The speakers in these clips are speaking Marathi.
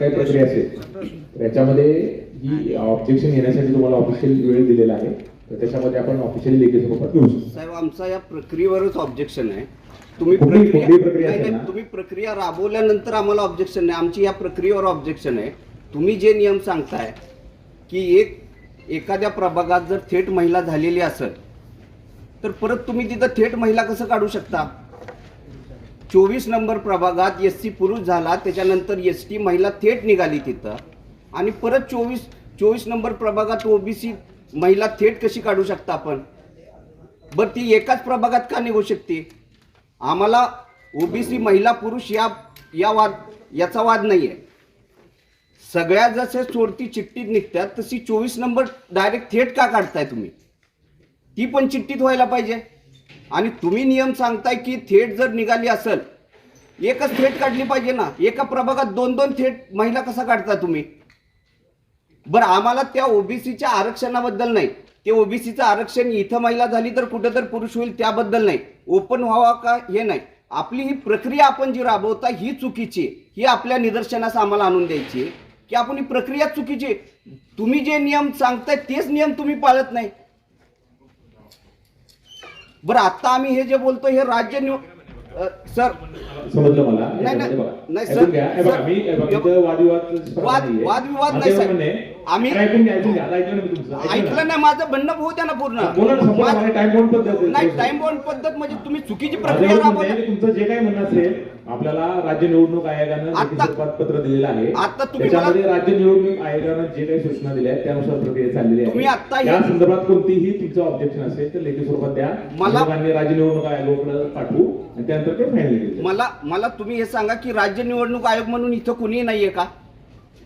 काही प्रक्रिया असेल? तर याच्यामध्ये ही ऑब्जेक्शन घेण्यासाठी तुम्हाला ऑफिशियल वेळ दिलेला आहे. तर त्याच्यामध्ये आपण ऑफिशियली लेखी स्वरूपात घेऊ शकतो साहेब आमचा या प्रक्रियेवरच ऑब्जेक्शन आहे. तुम्ही कुठली- प्रक्रिया कुठली प्रक्रिया नाही, असेल नाही, ना? तुम्ही प्रक्रिया राबवल्यानंतर आम्हाला ऑब्जेक्शन नाही. आमची या प्रक्रियेवर ऑब्जेक्शन आहे. तुम्ही जे नियम सांगताय की एक एखाद्या प्रभागात जर थेट महिला झालेली असेल तर परत तुम्ही तिथं थेट महिला कसं काढू शकता? चोवीस नंबर प्रभागात एस सी पुरुष झाला त्याच्यानंतर एस टी महिला थेट निघाली तिथं. आणि परत चोवीस चोवीस नंबर प्रभागात ओबीसी महिला थेट कशी काढू शकता आपण? बरं ती एकाच प्रभागात का निघू शकते? आम्हाला ओबीसी महिला पुरुष या या वाद याचा वाद नाही आहे सगळ्या जसे चोरती चिठ्ठीत निघतात तशी चोवीस नंबर डायरेक्ट थेट का काढताय तुम्ही? ती पण चिठ्ठीत व्हायला पाहिजे. आणि तुम्ही नियम सांगताय की थेट जर निघाली असेल एकच थेट काढली पाहिजे ना? एका प्रभागात दोन दोन थेट महिला कसा काढता तुम्ही? बरं आम्हाला त्या ओबीसीच्या आरक्षणाबद्दल नाही. ते ओबीसीचं आरक्षण इथं महिला झाली तर कुठं तर पुरुष होईल त्याबद्दल नाही. ओपन व्हावा का हे नाही. आपली ही प्रक्रिया आपण जी राबवता ही चुकीची ही आपल्या निदर्शनास आम्हाला आणून द्यायची आहे. की आपण ही प्रक्रिया चुकीची आहे. तुम्ही जे नियम सांगताय तेच नियम तुम्ही पाळत नाही. बरं आता आम्ही हे जे बोलतो हे राज्य निव सर समजलं मला नाही, नाही. नाही, सर, वादविवाद वाद-. वादविवाद नाही, साहेब. आम्ही- अरे ऐकून घ्या ऐकून घ्या. आता ऐकलं ना मी तुमचं ऐकलं ऐकलं ना. नाही माझं म्हणणं होऊ द्या ना पूर्ण. बोला ना संपूर्ण माझं- मला टाइम बोर्ड पद्धत नाही टाइम बॉन्ड पद्धत म्हणजे तुम्ही चुकीची माझं प्रक्रिया एवढं म्हणणं आहे राबवता. की तुमचं जे काही म्हणणं असेल आपल्याला राज्य निवडणूक आयोगानं आता- पत्र दिलेलं आहे आता तुम्ही त्याच्यामध्ये राज्य निवडणूक आयोगानं जे काही सूचना दिल्या आहेत त्यानुसार प्रक्रिया चाललेली आहे. तुम्ही आता हे- या संदर्भात कोणतीही तुमचं ऑब्जेक्शन असेल तर लेखी स्वरूपात द्या. मला- मान्य राज्य निवडणूक आयोगाकडे पाठवू आणि त्यानंतर ते फायनल मला मला तुम्ही हे सांगा की राज्य निवडणूक आयोग म्हणून इथं कुणी नाहीये का?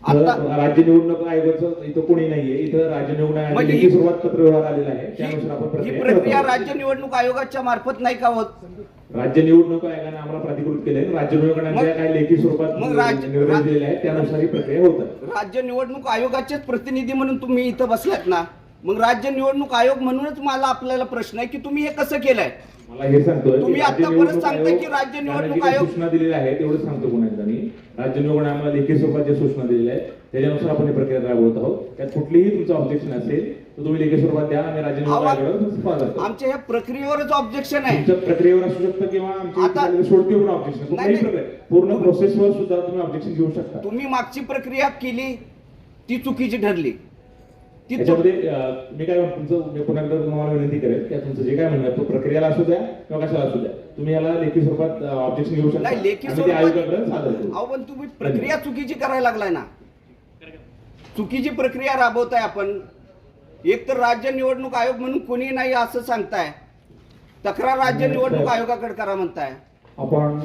राज्य निवडणूक आयोगाचं इथं कोणी नाहीये. इथं राज्य निवडणूक आयोगाने म्हणजे लेखी ही- स्वरूपात पत्र व्यवहार आलेला आहे. त्यानुसार आपण ही- प्रक्रिया. राज्य निवडणूक आयोगाच्या मार्फत नाही का होत? राज्य निवडणूक आयोगाने आम्हाला प्राधिकृत केले राज्य निवडणूक आयोगाने लेखी स्वरूपात निर्देश दिलेले आहेत. त्यानुसार ही प्रक्रिया होतात राज्य निवडणूक आयोगाचेच प्रतिनिधी म्हणून तुम्ही इथं बसलात ना? मग राज्य निवडणूक आयोग म्हणूनच मला आपल्याला प्रश्न आहे की तुम्ही हे कसं केलंय? मला हे सांगतोय की तुम्ही आता परत आयोग की राज्य निवडणूक आयोग- सूचना दिलेल्या आहेत तेवढं सांगतो पुन्हा एकदा मी. राज्य निवडणूक आम्हाला लेखी स्वरूपात ज्या सूचना दिलेल्या आहेत त्याच्यानुसार आपण ही प्रक्रिया राबवत आहोत. त्यात कुठलीही तुमचं ऑब्जेक्शन असेल तर तुम्ही लेखी स्वरूपात द्या आणि राज्य निवडणूक आवा- करतो. आमच्या ह्या प्रक्रियेवरच ऑब्जेक्शन आहे. तुमच्या प्रक्रियेवर असू शकतं किंवा आमच्या आता- इथे सोडती पण ऑब्जेक्शन कुठल्याही नाही. प्रक्रिया पूर्ण प्रोसेसवर सुद्धा तुम्ही ऑब्जेक्शन घेऊ शकता. तुम्ही मागची प्रक्रिया केली ती चुकीची ठरली. ती चुक- याच्यामध्ये अं, मी काय तुमचं मी पुन्हा एकदा तुम्हाला विनंती करेल की तुमचं जे काय म्हणणं तो प्रक्रियाला असू द्या किंवा कशाला असू द्या. तुम्ही याला लेखी स्वरूपात ऑब्जेक्शन घेऊ शकता. नाही लेखी स्वरूपात करू. अहो पण तुम्ही प्रक्रिया चुकीची करायला लागलाय ना. चुकीची प्रक्रिया राबवताय आपण. एक तर राज्य निवडणूक आयोग म्हणून कोणी नाही असं सांगताय. तक्रार राज्य निवडणूक आयोगाकडे करा म्हणताय. आपण